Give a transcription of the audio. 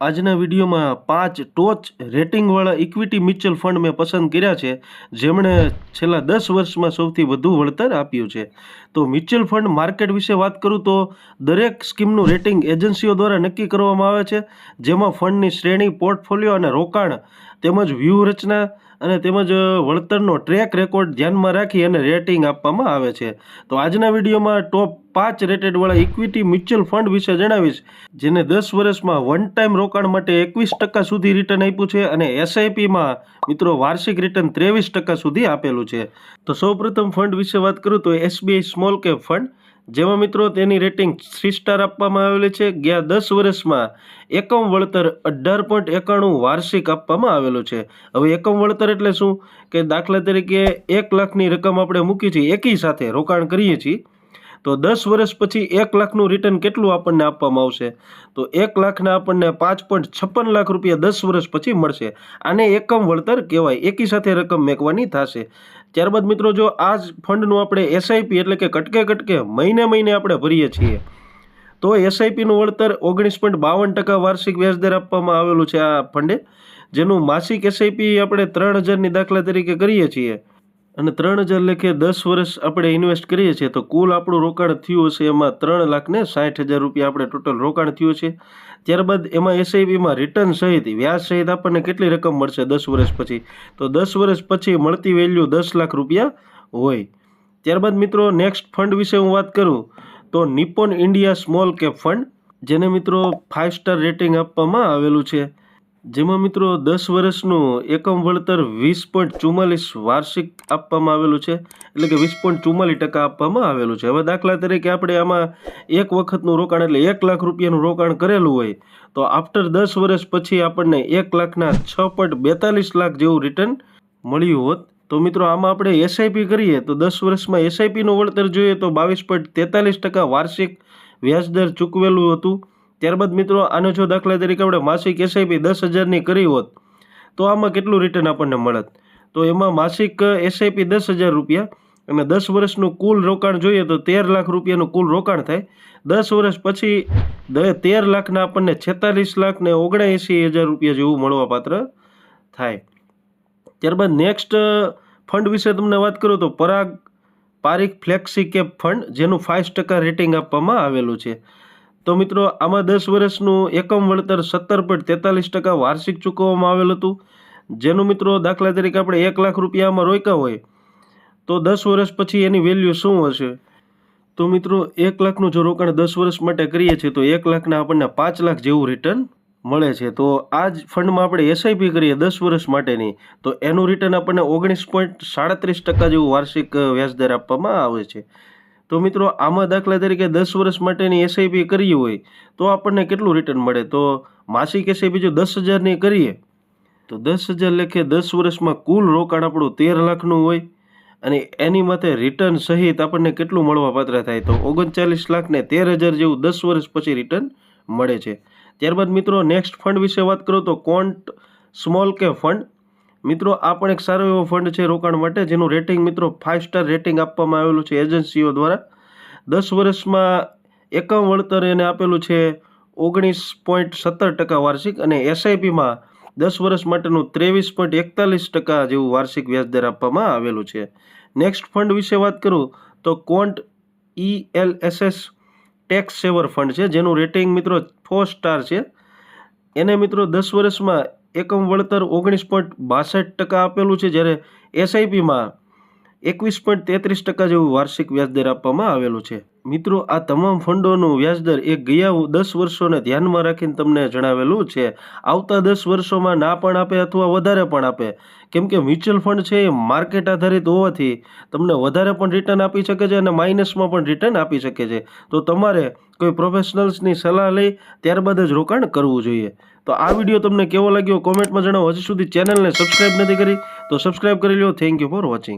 આજના વિડીયોમાં પાંચ ટોચ રેટિંગવાળા ઇક્વિટી મ્યુચ્યુઅલ ફંડ મેં પસંદ કર્યા છે, જેમણે છેલ્લા દસ વર્ષમાં સૌથી વધુ વળતર આપ્યું છે. તો મ્યુચ્યુઅલ ફંડ માર્કેટ વિશે વાત કરું તો દરેક સ્કીમનું રેટિંગ એજન્સીઓ દ્વારા નક્કી કરવામાં આવે છે, જેમાં ફંડની શ્રેણી, પોર્ટફોલિયો અને રોકાણ તેમજ વ્યૂહરચના અને તેમજ વળતરનો ટ્રેક રેકોર્ડ ધ્યાનમાં રાખી અને રેટિંગ આપવામાં આવે છે. તો આજના વિડીયોમાં ટોપ પાંચ રેટેડવાળા ઇક્વિટી મ્યુચ્યુઅલ ફંડ વિશે જણાવીશ, જેને દસ વર્ષમાં વન ટાઈમ રોકાણ માટે એકવીસ ટકા સુધી રિટર્ન આપ્યું છે અને એસઆઈપીમાં મિત્રો, વાર્ષિક રિટર્ન ત્રેવીસ ટકા સુધી આપેલું છે. તો સૌપ્રથમ ફંડ વિશે વાત કરું તો એસબીઆઈ સ્મોલ કેપ ફંડ જેમાં મિત્રો તેની રેટિંગ થ્રી સ્ટાર આપવામાં આવેલી છે. ગયા દસ વર્ષમાં એકમ વળતર અઢાર પોઈન્ટ એકાણું વાર્ષિક આપવામાં આવેલું છે. હવે એકમ વળતર એટલે શું? કે દાખલા તરીકે એક લાખની રકમ આપણે મૂકી છીએ એકી સાથે રોકાણ કરીએ છીએ. તો દસ વર્ષ પછી એક લાખનું રિટર્ન કેટલું આપણને આપવામાં આવશે? તો એક લાખના આપણને પાંચ પોઈન્ટ છપ્પન લાખ રૂપિયા દસ વર્ષ પછી મળશે. આને એકમ વળતર કહેવાય. એકી સાથે રકમ મેકવાની થશે. ત્યારબાદ મિત્રો જો આ જ ફંડનું આપણે એસઆઈપી એટલે કે કટકે કટકે મહિને મહિને આપણે ભરીએ છીએ, તો એસઆઈપીનું વળતર ઓગણીસ પોઈન્ટ બાવન ટકા વાર્ષિક વ્યાજદર આપવામાં આવેલું છે આ ફંડે જેનું માસિક એસઆઈપી આપણે ત્રણ હજારની દાખલા તરીકે કરીએ છીએ. અને ત્રણ હજાર લેખે દસ વર્ષ આપણે ઇન્વેસ્ટ કરીએ છીએ, તો કુલ આપણું રોકાણ થયું હશે એમાં ત્રણ લાખ ને સાઠ હજાર રૂપિયા આપણે ટોટલ રોકાણ થયું છે. ત્યારબાદ એમાં એસઆઈપીમાં રિટર્ન સહિત, વ્યાજ સહિત આપણને કેટલી રકમ મળશે દસ વર્ષ પછી? તો દસ વર્ષ પછી મળતી વેલ્યુ દસ લાખ રૂપિયા હોય. ત્યારબાદ મિત્રો નેક્સ્ટ ફંડ વિશે હું વાત કરું, તો Nippon India small cap fund જેને મિત્રો ફાઇવ સ્ટાર રેટિંગ આપવામાં આવેલું છે. જેમાં મિત્રો દસ વર્ષનું એકમ વળતર વીસ પોઈન્ટ ચુમ્માલીસ વાર્ષિક આપવામાં આવેલું છે. એટલે કે વીસ પોઈન્ટ ચુમ્માલીસ ટકા આપવામાં આવેલું છે. હવે દાખલા તરીકે આપણે આમાં એક વખતનું રોકાણ એટલે એક લાખ રૂપિયાનું રોકાણ કરેલું હોય, તો આફ્ટર દસ વર્ષ પછી આપણને એક લાખના છ પોઈન્ટ બેતાલીસ લાખ જેવું રિટર્ન મળ્યું હોત. તો મિત્રો આમાં આપણે એસઆઈપી કરીએ, તો દસ વર્ષમાં એસઆઈપીનું વળતર જોઈએ તો બાવીસ પોઈન્ટ તેતાલીસ ટકા વાર્ષિક વ્યાજદર ચૂકવેલું હતું. ત્યારબાદ મિત્રો, આનો જો દાખલા તરીકે આપણે માસિક એસઆઈપી દસ હજારની કરી હોત, તો આમાં કેટલું રિટર્ન આપણને મળત? તો એમાં માસિક એસઆઈપી દસ હજાર રૂપિયા અને દસ વર્ષનું કુલ રોકાણ જોઈએ તો તેર લાખ રૂપિયાનું કુલ રોકાણ થાય. દસ વર્ષ પછી તેર લાખના આપણને છેતાલીસ લાખ ને ઓગણએંસી હજાર રૂપિયા જેવું મળવાપાત્ર થાય. ત્યારબાદ નેક્સ્ટ ફંડ વિશે તમને વાત કરું તો Parag Parikh flexi cap fund, જેનું ફાઇવ ટકા રેટિંગ આપવામાં આવેલું છે. તો મિત્રો, આમાં દસ વર્ષનું એકમ વળતર સત્તર પોઈન્ટ તેતાલીસ ટકા વાર્ષિક ચૂકવવામાં આવેલ હતું. જેનું મિત્રો, દાખલા તરીકે આપણે એક લાખ રૂપિયામાં રોક્યા હોય, તો દસ વર્ષ પછી એની વેલ્યુ શું હશે? તો મિત્રો, એક લાખનું જો રોકાણ દસ વર્ષ માટે કરીએ છીએ, તો એક લાખના આપણને પાંચ લાખ જેવું રિટર્ન મળે છે. તો આ જ ફંડમાં આપણે એસઆઈપી કરીએ દસ વર્ષ માટેની, તો એનું રિટર્ન આપણને ઓગણીસ પોઈન્ટ સાડત્રીસ ટકા જેવું વાર્ષિક વ્યાજદર આપવામાં આવે છે. તો મિત્રો, આમાં દાખલા તરીકે દસ વર્ષ માટેની એસઆઈપી કરી હોય, તો આપણને કેટલું રિટર્ન મળે? તો માસિક એસઆઈપી જો દસ હજારની કરીએ, તો દસ હજાર લેખે દસ વર્ષમાં કુલ રોકાણ આપણું તેર લાખનું હોય, અને એની માથે રિટર્ન સહિત આપણને કેટલું મળવા પાત્ર થાય? તો ઓગણચાલીસ લાખને તેર હજાર જેવું દસ વર્ષ પછી રિટર્ન મળે છે. ત્યારબાદ મિત્રો નેક્સ્ટ ફંડ વિશે વાત કરું તો કોન્ટ સ્મોલ કે ફંડ મિત્રો, આ પણ એક સારો એવો ફંડ છે રોકાણ માટે, જેનું રેટિંગ મિત્રો ફાઇવ સ્ટાર રેટિંગ આપવામાં આવેલું છે એજન્સીઓ દ્વારા. દસ વર્ષમાં એકમ વળતર એને આપેલું છે ઓગણીસ પોઈન્ટ સત્તર ટકા વાર્ષિક અને એસઆઈપીમાં દસ વર્ષ માટેનું ત્રેવીસ પોઈન્ટ એકતાલીસ ટકા જેવું વાર્ષિક વ્યાજદર આપવામાં આવેલું છે. નેક્સ્ટ ફંડ વિશે વાત કરું તો quant E L S S tax saver fund છે, જેનું રેટિંગ મિત્રો ફોર સ્ટાર છે. એને મિત્રો દસ વર્ષમાં એકમ વળતર ઓગણીસ પોઈન્ટ બાસઠ ટકા આપેલું છે, જ્યારે એસઆઈપીમાં એકવીસ પોઈન્ટ તેત્રીસ ટકા જેવું વાર્ષિક વ્યાજદર આપવામાં આવેલું છે. મિત્રો, આ તમામ ફંડોનું વ્યાજદર એ ગયા દસ વર્ષોને ધ્યાનમાં રાખીને તમને જણાવેલું છે. આવતા દસ વર્ષોમાં ના પણ આપે અથવા વધારે પણ આપે. કેમ કે મ્યુચ્યુઅલ ફંડ છે એ માર્કેટ આધારિત હોવાથી તમને વધારે પણ રિટર્ન આપી શકે છે અને માઇનસમાં પણ રિટર્ન આપી શકે છે. તો તમારે કોઈ પ્રોફેશનલ્સની સલાહ લઈ ત્યારબાદ જ રોકાણ કરવું જોઈએ. તો આ વીડિયો તમને કેવો લાગ્યો કોમેન્ટમાં જણાવો. હજી સુધી ચેનલને સબસ્ક્રાઈબ નથી કરી તો સબસ્ક્રાઈબ કરી લો થેન્ક યુ ફોર વોચિંગ